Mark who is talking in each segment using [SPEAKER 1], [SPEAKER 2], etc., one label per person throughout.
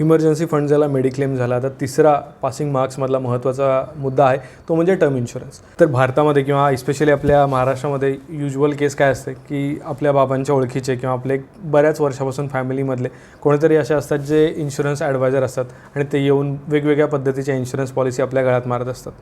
[SPEAKER 1] Emergency fund झाला mediclaim झाला आता तिसरा पासिंग मार्क्समधला महत्त्वाचा मुद्दा आहे तो म्हणजे टर्म इन्शुरन्स. तर भारतामध्ये किंवा इस्पेशली आपल्या महाराष्ट्रामध्ये युज्युअल केस काय असते की आपल्या बाबांच्या ओळखीचे किंवा आपले बऱ्याच वर्षापासून फॅमिलीमधले कोणीतरी असे असतात जे इन्शुरन्स ॲडवायझर असतात आणि ते येऊन वेगवेगळ्या पद्धतीच्या इन्शुरन्स पॉलिसी आपल्या गळ्यात मारत असतात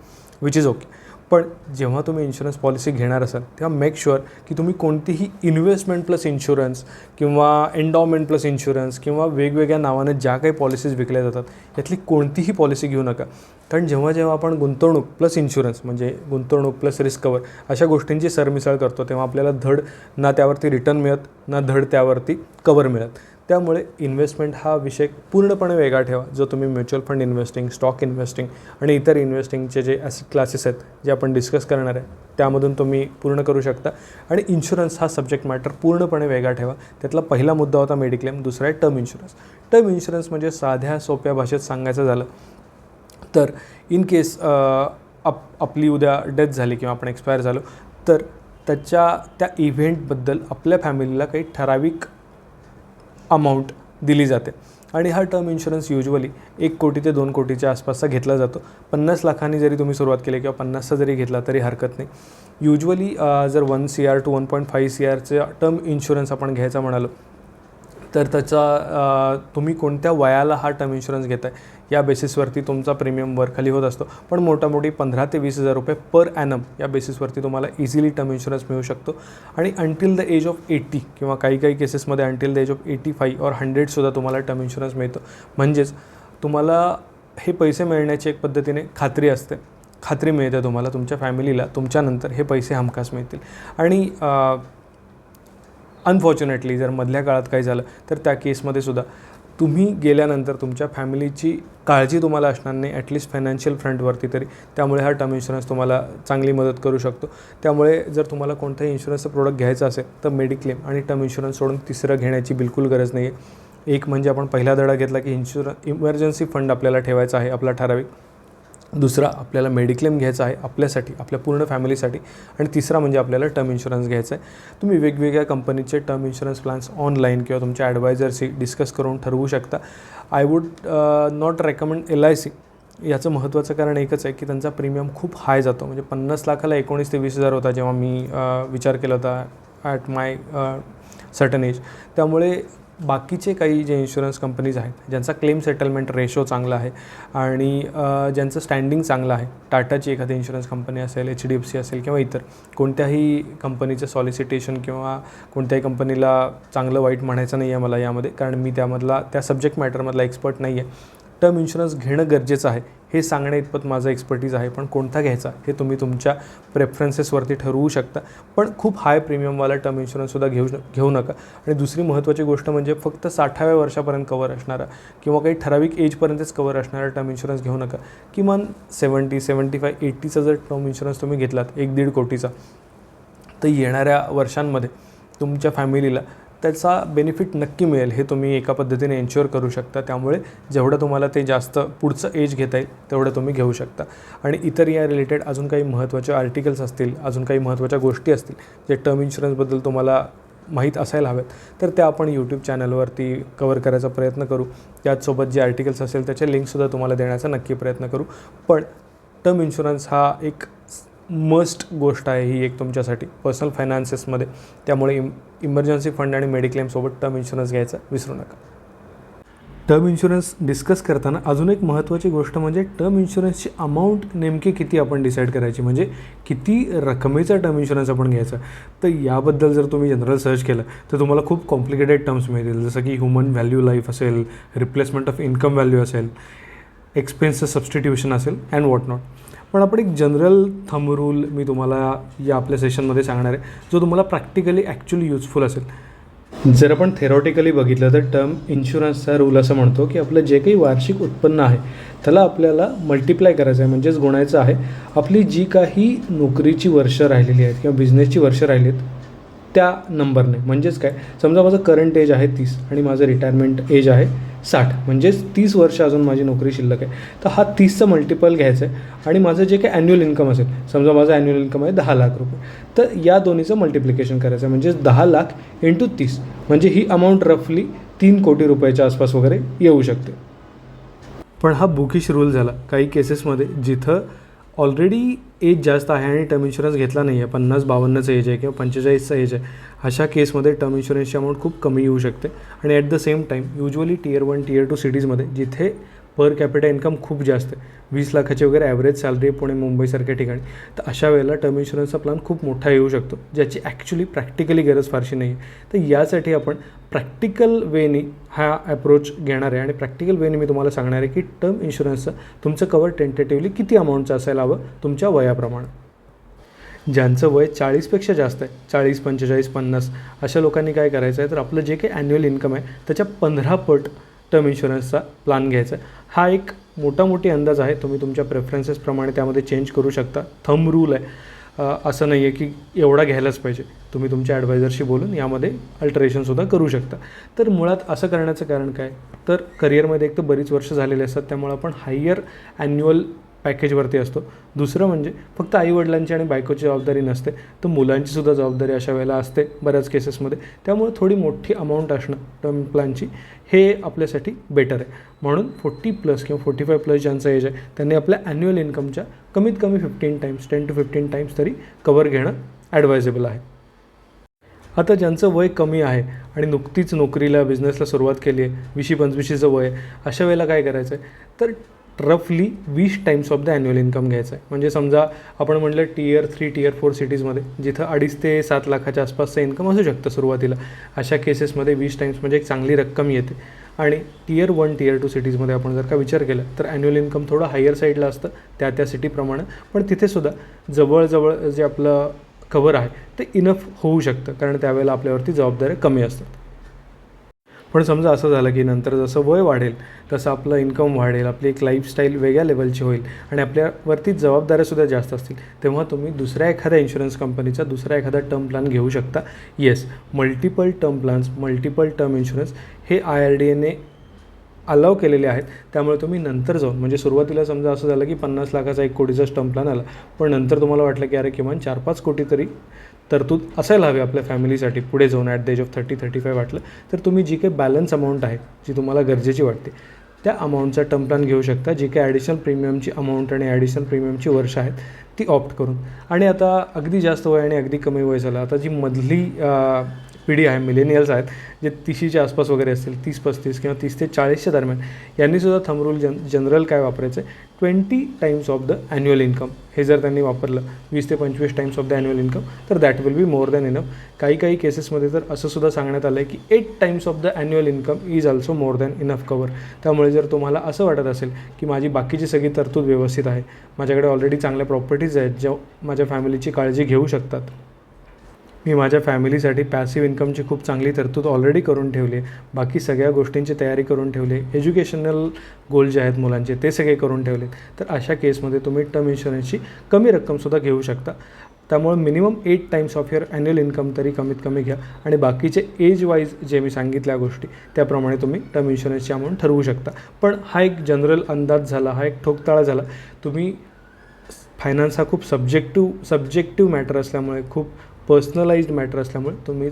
[SPEAKER 1] विच इज ओके पण जेव्हा तुम्ही इन्शुरन्स पॉलिसी घेणार असाल तेव्हा मेक शुअर की तुम्ही कोणतीही इन्व्हेस्टमेंट प्लस इन्शुरन्स किंवा एन्डॉमेंट प्लस इन्शुरन्स किंवा वेगवेगळ्या नावाने ज्या काही पॉलिसीज विकल्या जातात यातली कोणतीही पॉलिसी घेऊ नका. कारण जेव्हा जेव्हा आपण गुंतवणूक प्लस इन्शुरन्स म्हणजे गुंतवणूक प्लस रिस्क कवर अशा गोष्टींची सरमिसळ करतो तेव्हा आपल्याला धड ना त्यावरती रिटर्न मिळत ना धड त्यावरती कवर मिळत. त्यामुळे इन्व्हेस्टमेंट हा विषय पूर्णपणे वेगळा ठेवा. जो तुम्ही mutual fund investing stock investing आणि इतर इन्व्हेस्टिंगचे जे ॲसेट क्लासेस आहेत जे आपण डिस्कस करणार आहे त्यामधून तुम्ही पूर्ण करू शकता. आणि इन्शुरन्स हा सब्जेक्ट मॅटर पूर्णपणे वेगळा ठेवा. त्यातला पहिला मुद्दा होता मेडिक्लेम दुसरा आहे टर्म इन्शुरन्स टर्म इन्शुरन्स म्हणजे साध्या सोप्या भाषेत सांगायचं झालं तर इन केस आप आपली उद्या डेथ झाली किंवा आपण एक्सपायर झालो तर त्याच्या त्या इव्हेंटबद्दल आपल्या फॅमिलीला काही ठराविक अमाऊंट दिली जाते. आणि हा टर्म इन्शुरन्स युजली एक कोटी ते दोन कोटीच्या आसपासचा घेतला जातो. पन्नास लाखांनी जरी तुम्ही सुरुवात केली किंवा पन्नासचा जरी घेतला तरी हरकत नाही. युजली जर one C R two one point five C आरचं term insurance आपण घ्यायचा म्हणालो तर त्याचा तुम्ही कोणत्या वयाला हा टर्म इन्शुरन्स घेताय? या बेसिसवरती तुमचा प्रीमियम वर खाली होत असतो. पण मोठामोठी पंधरा ते वीस हजार रुपये पर ॲनम या बेसिसवरती तुम्हाला इझिली टर्म इन्शुरन्स मिळू शकतो. आणि until the age of eighty किंवा काही काही केसेसमध्ये until the age of eighty five or हंड्रेडसुद्धा तुम्हाला टर्म इन्शुरन्स मिळतो. म्हणजेच तुम्हाला हे पैसे मिळण्याची एक पद्धतीने खात्री असते. खात्री मिळते तुम्हाला तुमच्या फॅमिलीला तुमच्यानंतर हे पैसे हमखास मिळतील. आणि अनफॉर्च्युनेटली जर मधल्या काळात काही झालं तर त्या केसमध्ये सुद्धा तुम्ही गेल्यानंतर तुमच्या फॅमिलीची काळजी तुम्हाला असणार नाही ॲटलिस्ट फायनान्शियल फ्रंटवरती तरी. त्यामुळे हा टर्म इन्शुरन्स तुम्हाला चांगली मदत करू शकतो. त्यामुळे जर तुम्हाला कोणताही इन्शुरन्सचं प्रोडक्ट घ्यायचं असेल तर मेडिक्लेम आणि टर्म इन्शुरन्स सोडून तिसरं घेण्याची बिलकुल गरज नाही आहे एक म्हणजे आपण पहिला धडा घेतला की इन्शुर इमर्जन्सी फंड आपल्याला ठेवायचा आहे आपला ठराविक. दुसरा आपल्याला मेडिक्लेम घ्यायचा आहे आपल्यासाठी आपल्या पूर्ण फॅमिलीसाठी आणि तिसरा म्हणजे आपल्याला टर्म इन्शुरन्स घ्यायचा आहे. तुम्ही वेगवेगळ्या कंपनीचे टर्म इन्शुरन्स प्लॅन्स ऑनलाईन किंवा तुमच्या ॲडवायझरशी डिस्कस करून ठरवू शकता. I would not recommend L I C याचं महत्त्वाचं कारण एकच आहे की त्यांचा प्रीमियम खूप हाय जातो. म्हणजे पन्नास लाखाला एकोणीस ते वीस हजार होता जेव्हा मी uh, विचार केला होता ॲट माय सर्टन एज त्यामुळे बाकीचे काही जे इन्शुरन्स कंपनीज आहेत ज्यांचा क्लेम सेटलमेंट रेशो चांगला आहे आणि ज्यांचं स्टँडिंग चांगलं आहे टाटाची एखादी इन्शुरन्स कंपनी असेल एच डी एफ सी असेल किंवा इतर कोणत्याही कंपनीचं सॉलिसिटेशन किंवा कोणत्याही कंपनीला चांगलं वाईट म्हणायचं नाही आहे मला यामध्ये कारण मी त्यामधला त्या सब्जेक्ट मॅटरमधला एक्सपर्ट नाही आहे टर्म इन्शुरन्स घेणं गरजेचं आहे. हे सांगण्या इतपत माझं एक्सपर्टीज आहे पण कोणता घ्यायचा हे तुम्ही तुमच्या प्रेफरन्सेसवरती ठरवू शकता. पण खूप हाय प्रीमियमवाला टर्म इन्शुरन्ससुद्धा घेऊ घेऊ नका. आणि दुसरी महत्त्वाची गोष्ट म्हणजे फक्त साठाव्या वर्षापर्यंत कवर असणारा किंवा काही ठराविक एजपर्यंतच कवर असणारा टर्म इन्शुरन्स घेऊ नका. किमान सेवन्टी सेवन्टी फाय एटीचा जर टर्म इन्शुरन्स तुम्ही घेतलात एक दीड कोटीचा तर येणाऱ्या वर्षांमध्ये तुमच्या फॅमिलीला त्याचा बेनिफिट नक्की मिळेल. हे तुम्ही एका पद्धतीने एन्श्युअर करू शकता. त्यामुळे जेवढं तुम्हाला ते जास्त पुढचं एज घेता येईल तेवढं तुम्ही घेऊ शकता. आणि इतर या रिलेटेड अजून काही महत्त्वाचे आर्टिकल्स असतील अजून काही महत्त्वाच्या गोष्टी असतील जे टर्म इन्शुरन्सबद्दल तुम्हाला माहीत असायला हवेत तर त्या आपण यूट्यूब चॅनलवरती कवर करायचा प्रयत्न करू. त्याचसोबत जे आर्टिकल्स असेल त्याचे लिंकसुद्धा तुम्हाला देण्याचा नक्की प्रयत्न करू. पण टर्म इन्शुरन्स हा एक मस्ट गोष्ट आहे ही एक तुमच्यासाठी पर्सनल फायनान्सेसमध्ये त्यामुळे इम इमर्जन्सी फंड आणि मेडिक्लेमसोबत टर्म इन्शुरन्स घ्यायचा विसरू नका. टर्म इन्शुरन्स डिस्कस करताना अजून एक महत्त्वाची गोष्ट म्हणजे टर्म इन्शुरन्सची अमाऊंट नेमकी किती आपण डिसाईड करायची? म्हणजे किती रकमेचा टर्म इन्शुरन्स आपण घ्यायचा? तर याबद्दल जर तुम्ही जनरल सर्च केलं तर तुम्हाला खूप कॉम्प्लिकेटेड टर्म्स मिळतील. जसं की ह्युमन व्हॅल्यू लाईफ असेल रिप्लेसमेंट ऑफ इन्कम व्हॅल्यू असेल एक्सपेन्सेस सबस्टिट्यूशन असेल अँड वॉट नॉट पण आपण एक जनरल थंब रूल मी तुम्हाला या आपल्या सेशनमध्ये सांगणार आहे जो तुम्हाला प्रॅक्टिकली ॲक्च्युली युजफुल असेल. जर आपण थेरॉटिकली बघितलं तर टर्म इन्शुरन्सचा रूल असं म्हणतो की आपलं जे काही वार्षिक उत्पन्न आहे त्याला आपल्याला मल्टिप्लाय करायचं आहे म्हणजेच गुणायचं आहे. आपली जी काही नोकरीची वर्षं राहिलेली आहेत किंवा बिझनेसची वर्षं राहिली आहेत त्या नंबरने. म्हणजेच काय? समजा माझं करंट एज आहे तीस आणि माझं रिटायरमेंट एज आहे साठ. म्हणजेच तीस वर्ष अजून माझी नोकरी शिल्लक आहे. तर हा तीसचं मल्टिपल घ्यायचं आहे आणि माझं जे काही ॲन्युअल इन्कम असेल समजा माझं ॲन्युअल इन्कम आहे दहा लाख रुपये. तर या दोन्हीचं मल्टिप्लिकेशन करायचं आहे. म्हणजेच दहा लाख इंटू तीस. म्हणजे ही अमाऊंट रफली तीन कोटी रुपयाच्या आसपास वगैरे येऊ शकते. पण हा बुकिश रूल झाला. काही केसेसमध्ये जिथं ऑलरेडी एज जास्त आहे आणि टर्म इन्शुरन्स घेतला नाही आहे. पन्नास बावन्नचं एज आहे किंवा पंचेचाळीसचं एज आहे. अशा केसमध्ये टर्म इन्शुरन्सची अमाऊंट खूप कमी येऊ शकते. आणि at the same time usually tier one tier two सिटीजमध्ये जिथे पर कॅपिटा इन्कम खूप जास्त आहे. वीस लाखाची वगैरे ॲव्हरेज सॅलरी पुणे मुंबईसारख्या ठिकाणी. तर अशा वेळेला टर्म इन्शुरन्सचा प्लॅन खूप मोठा येऊ शकतो ज्याची ॲक्च्युली प्रॅक्टिकली गरज फारशी नाही आहे तर यासाठी आपण प्रॅक्टिकल वेनी हा ॲप्रोच घेणार आहे. आणि प्रॅक्टिकल वेनी मी तुम्हाला सांगणार आहे की टर्म इन्शुरन्सचं तुमचं कवर टेंटेटिव्हली किती अमाऊंटचं असायला हवं तुमच्या वयाप्रमाणे. ज्यांचं वय चाळीसपेक्षा जास्त आहे चाळीस पंचेचाळीस पन्नास अशा लोकांनी काय करायचं आहे? तर आपलं जे काही ॲन्युअल इन्कम आहे त्याच्या पंधरा पट टर्म इन्शुरन्सचा प्लॅन घ्यायचा आहे. हा एक मोठा मोठी अंदाज आहे. तुम्ही तुमच्या प्रेफरन्सेसप्रमाणे त्यामध्ये चेंज करू शकता. थंब रूल आहे. असं नाही आहे की एवढा घ्यायलाच पाहिजे. तुम्ही तुमच्या ॲडवायझरशी बोलून यामध्ये अल्टरेशनसुद्धा करू शकता. तर मुळात असं करण्याचं कारण काय? तर करिअरमध्ये एक तर बरीच वर्ष झालेली असतात. त्यामुळे आपण हायर ॲन्युअल पॅकेजवरती असतो. दुसरं म्हणजे फक्त आईवडिलांची आणि बायकोची जबाबदारी नसते तर मुलांची सुद्धा जबाबदारी अशा वेळेला असते बऱ्याच केसेसमध्ये. त्यामुळे थोडी मोठी अमाऊंट असणं टर्म प्लॅनची हे आपल्यासाठी बेटर आहे. म्हणून फोर्टी प्लस किंवा फोर्टी फाय प्लस ज्यांचं एज आहे त्यांनी आपल्या ॲन्युअल इन्कमच्या कमीत कमी fifteen times ten to fifteen times तरी कवर घेणं ॲडवायजेबल आहे. आता ज्यांचं वय कमी आहे आणि नुकतीच नोकरीला बिझनेसला सुरुवात केली आहे विशी पंचवीशीचं वय आहे अशा वेळेला काय करायचं आहे तर रफली वीस times of the annual income घ्यायचं आहे. म्हणजे समजा आपण म्हटलं टीयर थ्री टीयर फोर सिटीजमध्ये जिथं अडीच ते सात लाखाच्या आसपासचं इन्कम असू शकतं सुरुवातीला. अशा केसेसमध्ये वीस टाईम्स म्हणजे एक चांगली रक्कम येते. आणि टीयर वन टीयर टू सिटीजमध्ये आपण जर का विचार केला तर ॲन्युअल इन्कम थोडं हायर साईडला असतं त्या त्या सिटीप्रमाणे पण तिथेसुद्धा जवळजवळ जे आपलं कवर आहे ते इनफ होऊ शकतं. कारण त्यावेळेला आपल्यावरती जबाबदाऱ्या कमी असतात. पण समजा असं झालं की नंतर जसं वय वाढेल तसं आपलं इन्कम वाढेल आपली एक लाईफस्टाईल वेगळ्या लेवलची होईल आणि आपल्यावरती जबाबदाऱ्यासुद्धा जास्त असतील तेव्हा तुम्ही दुसऱ्या एखाद्या इन्शुरन्स कंपनीचा दुसरा एखादा टर्म प्लॅन घेऊ शकता. Yes multiple term plans multiple term insurance हे आय आर डी एने अलाव केलेले आहेत. त्यामुळे तुम्ही नंतर जाऊन म्हणजे सुरुवातीला समजा असं झालं की पन्नास लाखाचा एक कोटीचा टर्म प्लॅन आला पण नंतर तुम्हाला वाटलं की अरे किमान चार पाच कोटी तरी तरतूद असायला हवी आपल्या फॅमिलीसाठी. पुढे जाऊन at the age of thirty thirty five वाटलं तर तुम्ही जी काही बॅलन्स अमाऊंट आहे जी तुम्हाला गरजेची वाटते त्या अमाऊंटचा टर्म प्लॅन घेऊ शकता. जी काही ॲडिशनल प्रीमियमची अमाऊंट आणि ॲडिशनल प्रीमियमची वर्ष आहेत ती ऑप्ट करून. आणि आता अगदी जास्त वय आणि अगदी कमी वय झालं. आता जी मधली पिढी आहे मिलेनियल्स आहेत जे तिशीच्या आसपास वगैरे असतील तीस पस्तीस किंवा तीस ते चाळीसच्या दरम्यान यांनीसुद्धा थमरूल जन जनरल काय वापरायचं आहे twenty times of the annual income हे जर त्यांनी वापरलं वीस ते पंचवीस times of the annual income तर that will be more than enough काही काही केसेसमध्ये तर असं सुद्धा सांगण्यात आलं आहे की eight times of the annual income is also more than enough cover त्यामुळे जर तुम्हाला असं वाटत असेल की माझी बाकीची सगळी तरतूद व्यवस्थित आहे माझ्याकडे ऑलरेडी चांगल्या प्रॉपर्टीज आहेत ज्या माझ्या फॅमिलीची काळजी घेऊ शकतात मी माझ्या फॅमिलीसाठी पॅसिव्ह इन्कमची खूप चांगली तरतूद ऑलरेडी करून ठेवली आहे. बाकी सगळ्या गोष्टींची तयारी करून ठेवली आहे. एज्युकेशनल गोल जे आहेत मुलांचे ते सगळे करून ठेवले तर अशा केसमध्ये तुम्ही टर्म इन्शुरन्सची कमी रक्कमसुद्धा घेऊ शकता. त्यामुळे minimum eight times of your annual income तरी कमीत कमी घ्या. आणि बाकीचे एज वाईज जे मी सांगितल्या गोष्टी त्याप्रमाणे तुम्ही टर्म इन्शुरन्सची अमाऊंट ठरवू शकता. पण हा एक जनरल अंदाज झाला हा एक ठोकताळा झाला. तुम्ही फायनान्स हा खूप सब्जेक्टिव्ह सब्जेक्टिव्ह मॅटर असल्यामुळे खूप पर्सनलाइज्ड मॅटर असल्यामुळे तुम्ही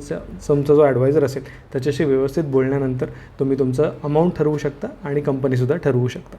[SPEAKER 1] तुमचा जो ॲडवायझर असेल त्याच्याशी व्यवस्थित बोलण्यानंतर तुम्ही तुमचं अमाऊंट ठरवू शकता आणि कंपनीसुद्धा ठरवू शकता.